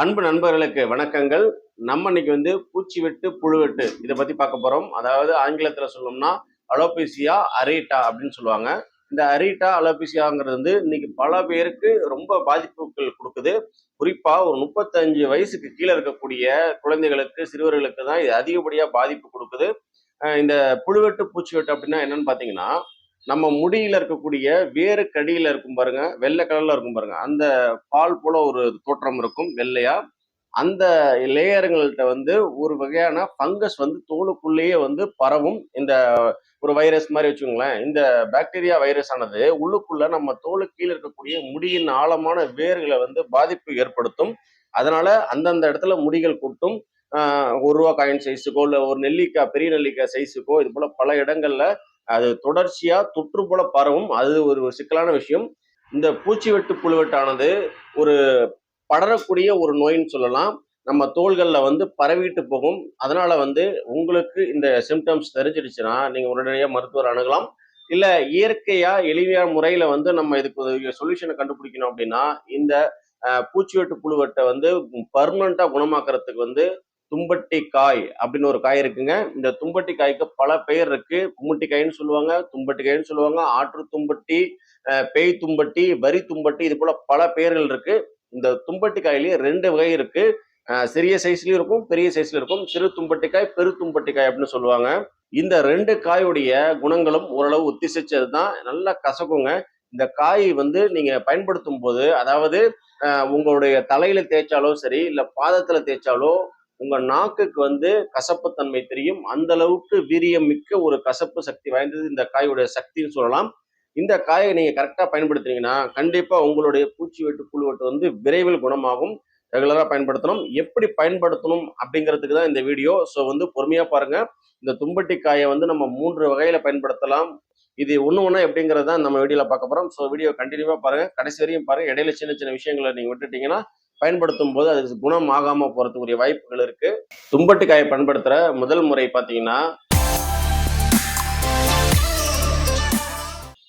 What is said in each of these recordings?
அன்பு நண்பர்களுக்கு வணக்கங்கள். நம்ம இன்னைக்கு வந்து பூச்சி வெட்டு புழு வெட்டு இதை பத்தி பார்க்க போறோம். அதாவது ஆங்கிலத்துல சொல்லணும்னா அலோபிசியா அரீட்டா அப்படின்னு சொல்லுவாங்க. இந்த அரீட்டா அலோபிசியாங்கிறது வந்து இன்னைக்கு பல பேருக்கு ரொம்ப பாதிப்புகள் கொடுக்குது. குறிப்பா ஒரு முப்பத்தஞ்சு வயசுக்கு கீழே இருக்கக்கூடிய குழந்தைகளுக்கு சிறுவர்களுக்கு தான் இது அதிகப்படியா பாதிப்பு கொடுக்குது. இந்த புழுவெட்டு பூச்சி வெட்டு அப்படின்னா என்னன்னு பாத்தீங்கன்னா நம்ம முடியில இருக்கக்கூடிய வேறு கடியில இருக்கும் பாருங்க வெள்ளை கலர்ல இருக்கும் பாருங்க. அந்த பால் போல ஒரு தோற்றம் இருக்கும் வெள்ளையா. அந்த லேயருங்கள்ட்ட வந்து ஒரு வகையான ஃபங்கஸ் வந்து தோலுக்குள்ளேயே வந்து பரவும். இந்த ஒரு வைரஸ் மாதிரி வச்சுக்கோங்களேன். இந்த பாக்டீரியா வைரஸ் ஆனது உள்ளுக்குள்ள நம்ம தோலுக்கு கீழே இருக்கக்கூடிய முடியின் ஆழமான வேர்களை வந்து பாதிப்பு ஏற்படுத்தும். அதனால அந்தந்த இடத்துல முடிகள் கொட்டும். ஒரு ரூபா காயின் சைஸுக்கோ இல்லை ஒரு நெல்லிக்காய் பெரிய நெல்லிக்காய் சைஸுக்கோ இது போல பல இடங்கள்ல அது தொடர்ச்சியாக தொற்று போல பரவும். அது ஒரு சிக்கலான விஷயம். இந்த பூச்சி வெட்டு புழுவெட்டானது ஒரு படரக்கூடிய ஒரு நோயின்னு சொல்லலாம். நம்ம தோள்களில் வந்து பரவிட்டு போகும். அதனால வந்து உங்களுக்கு இந்த சிம்டம்ஸ் தெரிஞ்சிடுச்சுன்னா நீங்கள் உடனடியாக மருத்துவர் அணுகலாம். இல்லை இயற்கையாக எளிமையான முறையில் வந்து நம்ம இதுக்கு சொல்யூஷனை கண்டுபிடிக்கணும் அப்படின்னா இந்த பூச்சி வெட்டு புழுவெட்டை வந்து பர்மனண்ட்டாக குணமாக்குறதுக்கு வந்து தும்பட்டி காய் அப்படின்னு ஒரு காய் இருக்குங்க. இந்த தும்பட்டி காய்க்கு பல பெயர் இருக்கு. கும்முட்டி காய்ன்னு சொல்லுவாங்க தும்பட்டி காய்ன்னு சொல்லுவாங்க ஆற்று தும்பட்டி பேய் தும்பட்டி வரி தும்பட்டி இது போல பல பெயர்கள் இருக்கு. இந்த தும்பட்டி காயிலேயே ரெண்டு வகை இருக்கு. சிறிய சைஸ்லயும் இருக்கும் பெரிய சைஸ்ல இருக்கும். சிறு தும்பட்டிக்காய் பெரு தும்பட்டிக்காய் அப்படின்னு சொல்லுவாங்க. இந்த ரெண்டு காயுடைய குணங்களும் ஓரளவு ஒத்திசைச்சது தான் நல்லா கசக்குங்க. இந்த காய் வந்து நீங்க பயன்படுத்தும் போது அதாவது உங்களுடைய தலையில தேய்ச்சாலோ சரி இல்ல பாதத்துல தேய்ச்சாலோ உங்க நாக்குக்கு வந்து கசப்பு தன்மை தெரியும். அந்த அளவுக்கு வீரியம் மிக்க ஒரு கசப்பு சக்தி வாய்ந்தது இந்த காயோட சக்தின்னு சொல்லலாம். இந்த காயை நீங்க கரெக்டா பயன்படுத்துனீங்கன்னா கண்டிப்பா உங்களுடைய பூச்சி வெட்டு புழு வெட்டு வந்து விரைவில் குணமாகும். ரெகுலரா பயன்படுத்தணும். எப்படி பயன்படுத்தணும் அப்படிங்கிறதுக்கு தான் இந்த வீடியோ. ஸோ வந்து பொறுமையா பாருங்க. இந்த தும்பட்டி காயை வந்து நம்ம மூன்று வகையில பயன்படுத்தலாம். இது ஒன்று ஒன்றா எப்படிங்கிறத நம்ம வீடியோவில் பார்க்க போகிறோம் ஸோ வீடியோ கண்டினியூவாக பாருங்கள் கடைசி வரையும் பாருங்கள் இடையில சின்ன சின்ன விஷயங்களை நீங்கள் விட்டுட்டீங்கன்னா பயன்படுத்தும் போது அது குணம் ஆகாம போறதுக்குரிய வாய்ப்புகள் இருக்கு. தும்பட்டு காயை பயன்படுத்துற முதல் முறை பார்த்தீங்கன்னா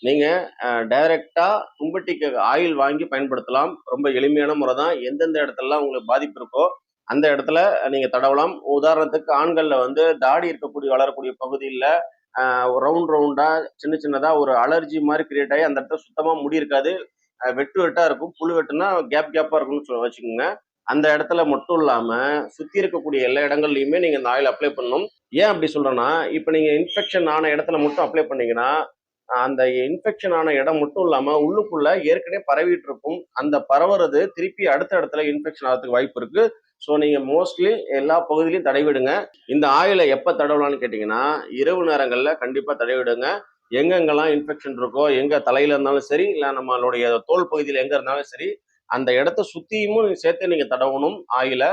நீங்க டைரக்டா தும்பட்டிக்கு ஆயில் வாங்கி பயன்படுத்தலாம். ரொம்ப எளிமையான முறை தான் எந்தெந்த இடத்துலலாம் உங்களுக்கு பாதிப்பு இருக்கோ அந்த இடத்துல நீங்க தடவலாம். உதாரணத்துக்கு ஆண்கள்ல வந்து தாடி இருக்கக்கூடிய வளரக்கூடிய பகுதியில் ரவுண்ட் ரவுண்டா சின்ன சின்னதா ஒரு அலர்ஜி மாதிரி கிரியேட் ஆகி அந்த இடத்துல சுத்தமா முடி இருக்காது. வெட்டு வெட்டா இருக்கும். புழு வெட்டுனா கேப் கேப்பா இருக்கும்னு சொல்ல வச்சுக்கோங்க. அந்த இடத்துல மட்டும் இல்லாம சுத்தி இருக்கக்கூடிய எல்லா இடங்கள்லயுமே நீங்க இந்த ஆயில் அப்ளை பண்ணணும். ஏன் அப்படி சொல்றேன்னா இப்போ நீங்க இன்ஃபெக்ஷன் ஆன இடத்துல மட்டும் அப்ளை பண்ணீங்கன்னா அந்த இன்ஃபெக்ஷன் ஆன இடம் மட்டும் இல்லாம உள்ளுக்குள்ள ஏற்கனவே பரவிட்டு இருக்கும். அந்த பரவுறது திருப்பி அடுத்த இடத்துல இன்ஃபெக்ஷன் ஆகிறதுக்கு வாய்ப்பு இருக்கு. ஸோ நீங்க மோஸ்ட்லி எல்லா பகுதியிலையும் தடவிடுங்க. இந்த ஆயிலை எப்போ தடவலாம்னு கேட்டிங்கன்னா இரவு நேரங்களில் கண்டிப்பாக தடவிடுங்க. எங்கெங்கெல்லாம் இன்ஃபெக்ஷன் இருக்கோ எங்கே தலையில் இருந்தாலும் சரி இல்லை நம்மளுடைய தோல் பகுதியில் எங்கே இருந்தாலும் சரி அந்த இடத்த சுற்றியும் சேர்த்து நீங்கள் தடவணும். ஆயில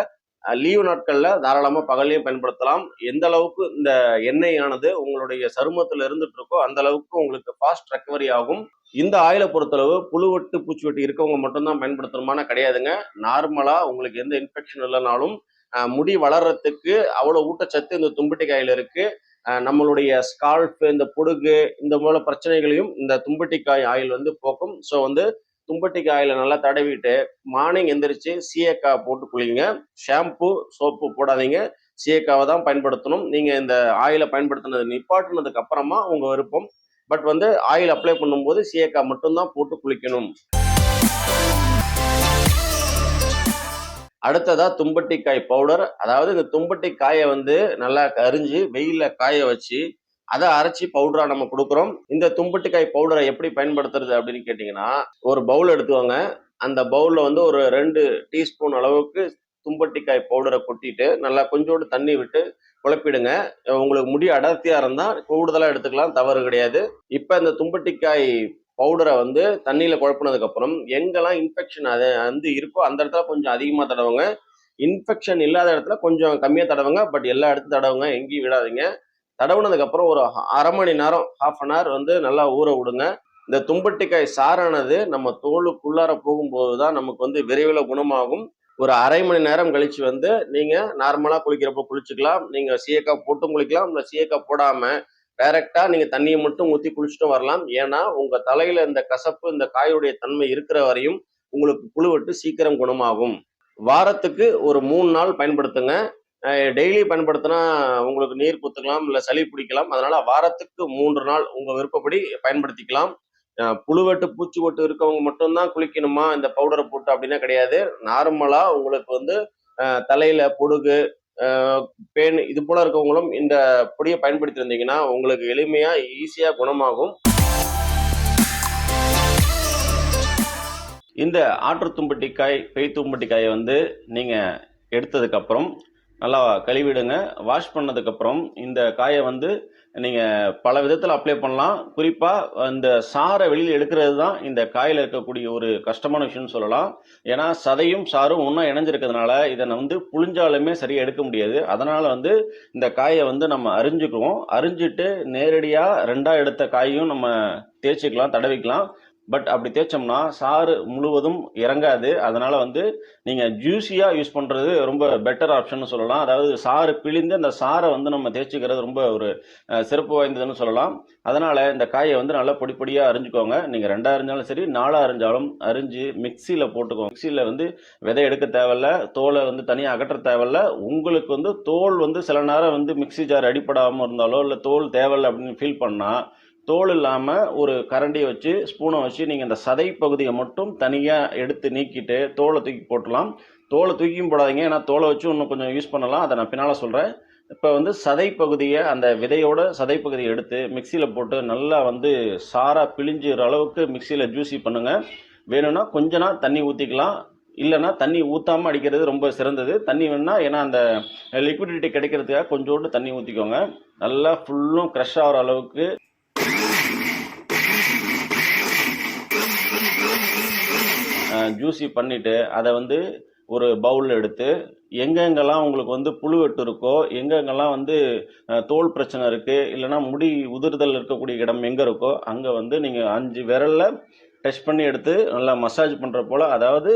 லீவு நாட்களில் தாராளமாக பகல்லையும் பயன்படுத்தலாம். எந்த அளவுக்கு இந்த எண்ணெயானது உங்களுடைய சருமத்தில் இருந்துட்டு இருக்கோ அந்த அளவுக்கு உங்களுக்கு ஃபாஸ்ட் ரெக்கவரி ஆகும். இந்த ஆயிலை பொறுத்தளவு புழுவெட்டு பூச்சிவெட்டு இருக்கவங்க மட்டும்தான் பயன்படுத்தணுமான கிடையாதுங்க. நார்மலாக உங்களுக்கு எந்த இன்ஃபெக்ஷன் இல்லைனாலும் முடி வளர்றதுக்கு அவ்வளோ ஊட்டச்சத்து இந்த தும்பிட்டிக்காயில் இருக்குது நம்மளுடைய ஸ்கால்ப் இந்த பொடுகு இந்த போல பிரச்சனைகளையும் இந்த தும்பட்டிக்காய் ஆயில் வந்து போக்கும். ஸோ வந்து தும்பட்டிக்காய் ஆயிலை நல்லா தடவிட்டு மார்னிங் எந்திரிச்சு சீயக்காய் போட்டு குளிங்க. ஷாம்பு சோப்பு போடாதீங்க. சீயக்காவை தான் பயன்படுத்தணும். நீங்கள் இந்த ஆயிலை பயன்படுத்தினது நிப்பாட்டினதுக்கு அப்புறமா உங்கள் விருப்பம். பட் வந்து ஆயில் அப்ளை பண்ணும்போது சீயக்காய் மட்டும்தான் போட்டு குளிக்கணும். அடுத்ததா தும்பட்டிக்காய் பவுடர் அதாவது இந்த தும்பட்டி காயை வந்து நல்லா அரிஞ்சு வெயிலில் காய வச்சு அதை அரைச்சி பவுடரா நம்ம கொடுக்குறோம். இந்த தும்பட்டிக்காய் பவுடரை எப்படி பயன்படுத்துறது அப்படின்னு கேட்டிங்கன்னா ஒரு பவுல் எடுத்துக்கோங்க. அந்த பவுலில் வந்து ஒரு ரெண்டு டீஸ்பூன் அளவுக்கு தும்பட்டிக்காய் பவுடரை கொட்டிட்டு நல்லா கொஞ்சோண்டு தண்ணி விட்டு குழப்பிடுங்க. உங்களுக்கு முடி அடர்த்தியாக இருந்தால் கூடுதலாக எடுத்துக்கலாம் தவறு கிடையாது. இப்போ இந்த தும்பட்டிக்காய் பவுடரை வந்து தண்ணியில் குழப்பினதுக்கப்புறம் எங்கெல்லாம் இன்ஃபெக்ஷன் அது வந்து இருக்கோ அந்த இடத்துல கொஞ்சம் அதிகமாக தடவுங்க. இன்ஃபெக்ஷன் இல்லாத இடத்துல கொஞ்சம் கம்மியாக தடவுங்க. பட் எல்லா இடத்தும் தடவுங்க. எங்கேயும் விடாதீங்க. தடவுனதுக்கப்புறம் ஒரு அரை மணி நேரம் ஹாஃப் அன் ஹவர் வந்து நல்லா ஊற விடுங்க. இந்த தும்பட்டிக்காய் சாரானது நம்ம தோலுக்குள்ளார போகும்போது தான் நமக்கு வந்து விரைவில் குணமாகும். ஒரு அரை மணி நேரம் கழிச்சு வந்து நீங்கள் நார்மலாக குளிக்கிறப்ப குளிச்சுக்கலாம். நீங்கள் சீயக்காய் போட்டும் குளிக்கலாம். இல்லை சீயக்காய் போடாமல் டைரக்டா நீங்கள் தண்ணியை மட்டும் ஊற்றி குளிச்சுட்டும் வரலாம். ஏன்னா உங்கள் தலையில் இந்த கசப்பு இந்த காயுடைய தன்மை இருக்கிற வரையும் உங்களுக்கு புழுவட்டு சீக்கிரம் குணமாகும். வாரத்துக்கு ஒரு மூணு நாள் பயன்படுத்துங்க. டெய்லி பயன்படுத்தினா உங்களுக்கு நீர் குத்துக்கலாம் இல்லை சளி பிடிக்கலாம். அதனால வாரத்துக்கு மூன்று நாள் உங்கள் விருப்பப்படி பயன்படுத்திக்கலாம். புழுவெட்டு பூச்சி ஒட்டு இருக்கவங்க மட்டும்தான் குளிக்கணுமா? இந்த பவுடரை போட்டு அப்படின்னா கிடையாது. நார்மலாக உங்களுக்கு வந்து தலையில் பொடுகு பேன் இது போல இருக்கவங்களும் இந்த பொடியை பயன்படுத்தி உங்களுக்கு எளிமையா ஈஸியா குணமாகும். இந்த ஆற்று தும்பட்டிக்காய் பெய் தும்பட்டிக்காயை வந்து நீங்கள் எடுத்ததுக்கப்புறம் நல்லா கழுவிடுங்க. வாஷ் பண்ணதுக்கப்புறம் இந்த காயை வந்து நீங்கள் பல விதத்தில் அப்ளை பண்ணலாம். குறிப்பாக இந்த சாரை வெளியில் எடுக்கிறது தான் இந்த காயில் இருக்கக்கூடிய ஒரு கஷ்டமான விஷயம்னு சொல்லலாம். ஏன்னா சதையும் சாரும் ஒன்றா இணைஞ்சிருக்கிறதுனால இதை வந்து புழிஞ்சாலுமே சரியாக எடுக்க முடியாது. அதனால் வந்து இந்த காயை வந்து நம்ம அரிஞ்சுக்குவோம். அறிஞ்சிட்டு நேரடியாக ரெண்டாக எடுத்த காயும் நம்ம தேய்ச்சிக்கலாம் தடவிக்கலாம். பட் அப்படி தேய்ச்சோம்னா சாறு முழுவதும் இறங்காது. அதனால வந்து நீங்க ஜூஸியா யூஸ் பண்றது ரொம்ப பெட்டர் ஆப்ஷன் சொல்லலாம். அதாவது சாறு பிழிந்து அந்த சாரை வந்து நம்ம தேய்ச்சிக்கிறது ரொம்ப ஒரு சிறப்பு வாய்ந்ததுன்னு சொல்லலாம். அதனால இந்த காயை வந்து நல்லா பொடி பொடியா அரிஞ்சுக்கோங்க. நீங்க ரெண்டா அரிஞ்சாலும் சரி நாலா அரிஞ்சாலும் அரிஞ்சு மிக்சியில போட்டுக்கோங்க. மிக்சியில வந்து விதை எடுக்க தேவையில்ல தோலை வந்து தனியாக அகற்ற தேவையில்ல. உங்களுக்கு வந்து தோல் வந்து சில நேரம் வந்து மிக்ஸி ஜார் அடிப்படாமல் இருந்தாலோ இல்லை தோல் தேவையில்லை அப்படின்னு ஃபீல் பண்ணால் தோல் இல்லாமல் ஒரு கரண்டியை வச்சு ஸ்பூனை வச்சு நீங்கள் இந்த சதை பகுதியை மட்டும் தனியாக எடுத்து நீக்கிட்டு தோலை தூக்கி போட்டலாம். தோலை தூக்கியும் போடாதீங்க. ஏன்னா தோலை வச்சு இன்னும் கொஞ்சம் யூஸ் பண்ணலாம். அதை நான் பின்னால் சொல்கிறேன் இப்போ வந்து சதை பகுதியை அந்த விதையோட சதை பகுதியை எடுத்து மிக்சியில் போட்டு நல்லா வந்து சாராக பிழிஞ்சுற அளவுக்கு மிக்சியில் ஜூஸி பண்ணுங்கள் வேணும்னா கொஞ்ச நாள் தண்ணி ஊற்றிக்கலாம் இல்லைன்னா தண்ணி ஊற்றாமல் அடிக்கிறது ரொம்ப சிறந்தது. தண்ணி வேணும்னா ஏன்னா அந்த லிக்விடிட்டி கிடைக்கிறதுக்காக கொஞ்சோண்டு தண்ணி ஊற்றிக்கோங்க நல்லா ஃபுல்லும் க்ரஷ் ஆகிற அளவுக்கு ஜூஸி பண்ணிட்டு அதை வந்து ஒரு பவுலில் எடுத்து எங்கெங்கெல்லாம் உங்களுக்கு வந்து புழுவெட்டு இருக்கோ எங்கெங்கெல்லாம் வந்து தோல் பிரச்சனை இருக்கு இல்லைன்னா முடி உதிர்தல் இருக்கக்கூடிய இடம் எங்கே இருக்கோ அங்கே வந்து நீங்கள் அஞ்சு விரல்ல டச் பண்ணி எடுத்து நல்லா மசாஜ் பண்ணுற போல் அதாவது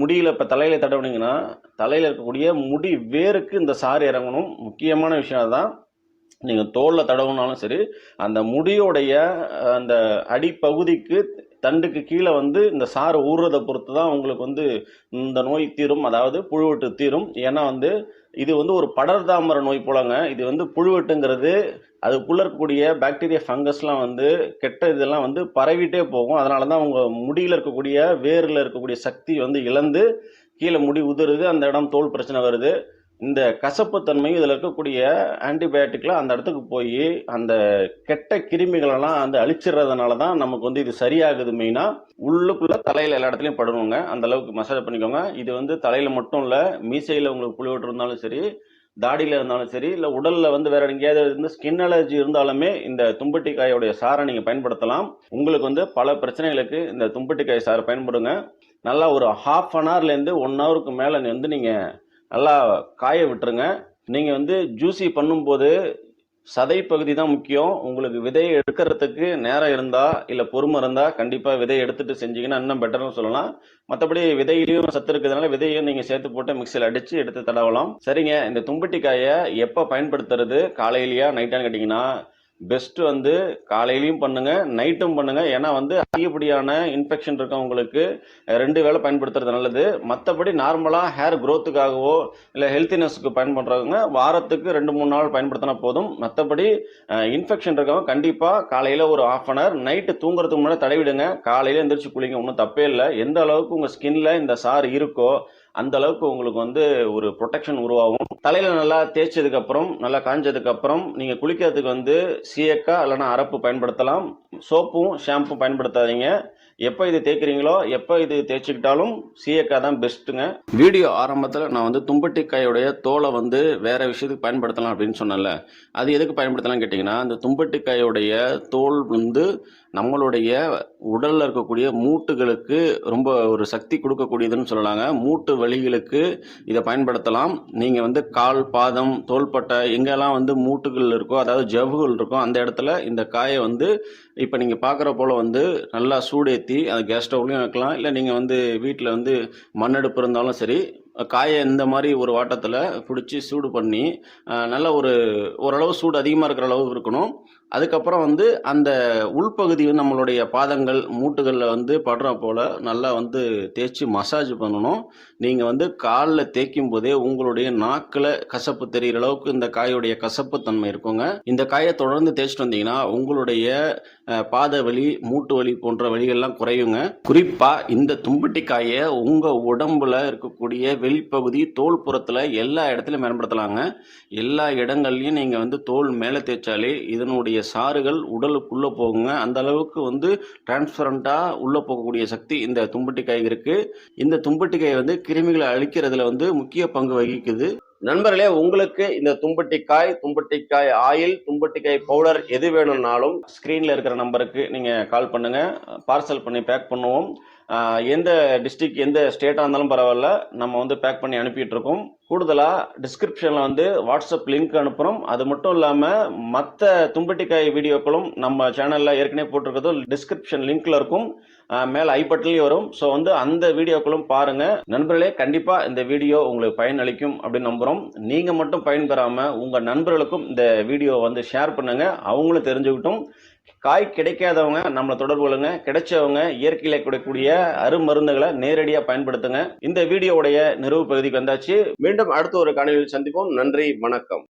முடியில் இப்போ தலையில் தடவுனீங்கன்னா தலையில் இருக்கக்கூடிய முடி வேருக்கு இந்த சாறு இறங்கணும். முக்கியமான விஷயம் அதுதான். நீங்கள் தோலில் தடவுனாலும் சரி அந்த முடியோடைய அந்த அடிப்பகுதிக்கு தண்டுக்கு கீழே வந்து இந்த சாறு ஊறுறதை பொறுத்து தான் உங்களுக்கு வந்து இந்த நோய் தீரும் அதாவது புழுவெட்டு தீரும். ஏன்னா வந்து இது வந்து ஒரு படர்தாமரை நோய் போலங்க. இது வந்து புழுவெட்டுங்கிறது அதுக்குள்ள இருக்கக்கூடிய பாக்டீரியா ஃபங்கஸ்லாம் வந்து கெட்ட இதெல்லாம் வந்து பரவிட்டே போகும். அதனால தான் அவங்க முடியில் இருக்கக்கூடிய வேரில் இருக்கக்கூடிய சக்தி வந்து இழந்து கீழே முடி உதிருது அந்த இடம் தோல் பிரச்சனை வருது. இந்த கசப்புத்தன்மை இதில் இருக்கக்கூடிய ஆன்டிபயோட்டிக்லாம் அந்த இடத்துக்கு போய் அந்த கெட்ட கிருமிகளெல்லாம் வந்து அழிச்சிடுறதுனால தான் நமக்கு வந்து இது சரியாகுது மெயினாக உள்ளுக்குள்ள தலையில் எல்லா இடத்துலையும் படணுங்க. அந்த அளவுக்கு மசாஜ் பண்ணிக்கோங்க. இது வந்து தலையில் மட்டும் இல்லை மீசையில் உங்களுக்கு புளி இருந்தாலும் சரி தாடியில் இருந்தாலும் சரி இல்லை உடலில் வந்து வேற எங்கேயாவது இருந்து ஸ்கின் அலர்ஜி இருந்தாலுமே இந்த தும்பட்டிக்காயோடைய சாரை நீங்கள் பயன்படுத்தலாம். உங்களுக்கு வந்து பல பிரச்சனைகளுக்கு இந்த தும்பட்டிக்காய் சாரை பயன்படுங்க. நல்லா ஒரு ஹாஃப் அன் ஹவர்லேருந்து ஒன் ஹவருக்கு மேலே வந்து நீங்கள் நல்லா காய விட்டுருங்க. நீங்கள் வந்து ஜூஸி பண்ணும்போது சதை பகுதி தான் முக்கியம். உங்களுக்கு விதையை எடுக்கிறதுக்கு நேரம் இருந்தால் இல்லை பொறுமை இருந்தால் கண்டிப்பாக விதையை எடுத்துகிட்டு செஞ்சீங்கன்னா இன்னும் பெட்டர்னு சொல்லலாம். மற்றபடி விதையிலையும் சத்து இருக்கிறதுனால விதையும் நீங்கள் சேர்த்து போட்டு மிக்சியில் அடித்து எடுத்து தடவலாம். சரிங்க. இந்த தும்பட்டிக்காயை எப்போ பயன்படுத்துறது? காலையிலையா நைட்டான்னு கேட்டிங்கன்னா பெஸ்ட்டு வந்து காலையிலையும் பண்ணுங்கள் நைட்டும் பண்ணுங்கள் ஏன்னா வந்து அதிகப்படியான இன்ஃபெக்ஷன் இருக்கவங்களுக்கு ரெண்டு வேளை பயன்படுத்துறது நல்லது. மற்றபடி நார்மலாக ஹேர் க்ரோத்துக்காகவோ இல்லை ஹெல்த்தினஸ்க்கு பயன்படுறவங்க வாரத்துக்கு ரெண்டு மூணு நாள் பயன்படுத்தினா போதும். மற்றபடி இன்ஃபெக்ஷன் இருக்கவங்க கண்டிப்பாக காலையில் ஒரு ஆஃப் அன் ஹவர் நைட்டு தூங்குறதுக்கு முன்னாடி தடவிடுங்க. காலையில் எந்திரிச்சு குளிங்க ஒன்றும் தப்பே இல்லை. எந்த அளவுக்கு உங்கள் ஸ்கின்ல இந்த சார் இருக்கோ அந்த அளவுக்கு உங்களுக்கு வந்து ஒரு ப்ரொடெக்ஷன் உருவாகும். தலையில் நல்லா தேய்ச்சதுக்கு அப்புறம் நல்லா காஞ்சதுக்கு அப்புறம் நீங்க குளிக்கிறதுக்கு வந்து சீயக்கா இல்லைன்னா அரப்பு பயன்படுத்தலாம். சோப்பும் ஷாம்பும் பயன்படுத்தாதீங்க. எப்போ இது தேய்க்கிறீங்களோ எப்போ இது தேய்ச்சிக்கிட்டாலும் சீயக்காய் தான் பெஸ்ட்டுங்க வீடியோ ஆரம்பத்தில் நான் வந்து தும்பட்டிக்காயோடைய தோலை வந்து வேறு விஷயத்துக்கு பயன்படுத்தலாம் அப்படின்னு சொன்னேன்ல. அது எதுக்கு பயன்படுத்தலாம் கேட்டிங்கன்னா அந்த தும்பட்டிக்காயோடைய தோல் வந்து நம்மளுடைய உடலில் இருக்கக்கூடிய மூட்டுகளுக்கு ரொம்ப ஒரு சக்தி கொடுக்கக்கூடியதுன்னு சொல்லலாங்க. மூட்டு வழிகளுக்கு இதை பயன்படுத்தலாம். நீங்கள் வந்து கால் பாதம் தோள்பட்டை எங்கெல்லாம் வந்து மூட்டுகள் இருக்கோ அதாவது ஜவ்வுகள் இருக்கோ அந்த இடத்துல இந்த காயை வந்து இப்போ நீங்கள் பார்க்குற போல் வந்து நல்லா சூடேற்றி அது கேஸ் ஸ்டவ்லையும் வைக்கலாம். இல்லை நீங்கள் வந்து வீட்டில் வந்து மண்ணெடுப்பு இருந்தாலும் சரி காயை இந்த மாதிரி ஒரு வாட்டத்தில் பிடிச்சி சூடு பண்ணி நல்ல ஒரு ஓரளவு சூடு அதிகமாக இருக்கிற அளவு இருக்கணும். அதுக்கப்புறம் வந்து அந்த உள்பகுதி வந்து நம்மளுடைய பாதங்கள் மூட்டுகளில் வந்து படுற போல் நல்லா வந்து தேய்ச்சி மசாஜ் பண்ணணும். நீங்கள் வந்து காலில் தேய்க்கும் போதே உங்களுடைய நாக்கில் கசப்பு தெரிகிற அளவுக்கு இந்த காயோடைய கசப்பு தன்மை இருக்குங்க. இந்த காயை தொடர்ந்து தேய்ச்சிட்டு வந்தீங்கன்னா உங்களுடைய பாத வலி மூட்டு வலி போன்ற வழிகள்லாம் குறையுங்க. குறிப்பாக இந்த தும்பட்டி காயை உங்கள் உடம்புல இருக்கக்கூடிய வெளிப்பகுதி தோல் புறத்தில் எல்லா இடத்துலையும் பயன்படுத்தலாங்க. எல்லா இடங்கள்லையும் நீங்கள் வந்து தோல் மேலே தேய்ச்சாலே இதனுடைய சாறுகள் உடலுக்குள்ளே போகுங்க. அந்த அளவுக்கு வந்து டிரான்ஸ்பரண்ட்டாக உள்ளே போகக்கூடிய சக்தி இந்த தும்பட்டிக்காய் இருக்குது இந்த தும்பட்டிக்காய் வந்து கிருமிகளை அழிக்கிறதுல வந்து முக்கிய பங்கு வகிக்குது. நண்பர்களே உங்களுக்கு இந்த தும்பட்டிக்காய் தும்பட்டிக்காய் ஆயில் தும்பட்டிக்காய் பவுடர் எது வேணும்னாலும் ஸ்க்ரீனில் இருக்கிற நம்பருக்கு நீங்கள் கால் பண்ணுங்கள் பார்சல் பண்ணி பேக் பண்ணுவோம். எந்த டிஸ்ட்ரிக் எந்த ஸ்டேட்டாக இருந்தாலும் பரவாயில்ல. நம்ம வந்து பேக் பண்ணி அனுப்பிட்டு இருக்கோம் கூடுதலாக டிஸ்கிரிப்ஷனில் வந்து வாட்ஸ்அப் லிங்க் அனுப்புகிறோம் அது மட்டும் இல்லாமல் மற்ற தும்பட்டிக்காய் வீடியோக்களும் நம்ம சேனலில் ஏற்கனவே போட்டிருக்கிறதும் டிஸ்கிரிப்ஷன் லிங்க்ல இருக்கும். மேலே ஐபட்லேயும் வரும். ஸோ வந்து அந்த வீடியோக்களும் பாருங்கள் நண்பர்களே கண்டிப்பாக இந்த வீடியோ உங்களுக்கு பயனளிக்கும் அப்படின்னு நம்புகிறோம் நீங்கள் மட்டும் பயன்பெறாமல் உங்கள் நண்பர்களுக்கும் இந்த வீடியோ வந்து ஷேர் பண்ணுங்கள் அவங்களும் தெரிஞ்சுக்கிட்டும். காய் கிடைக்காதவங்க நம்மளை தொடர்பு கொள்ளுங்க. கிடைச்சவங்க இயற்கையில் கிடைக்கக்கூடிய அருமருந்துகளை நேரடியாக பயன்படுத்துங்க. இந்த வீடியோவுடைய நிறைவு பகுதிக்கு வந்தாச்சு. மீண்டும் அடுத்த ஒரு காணொலியில் சந்திப்போம். நன்றி வணக்கம்.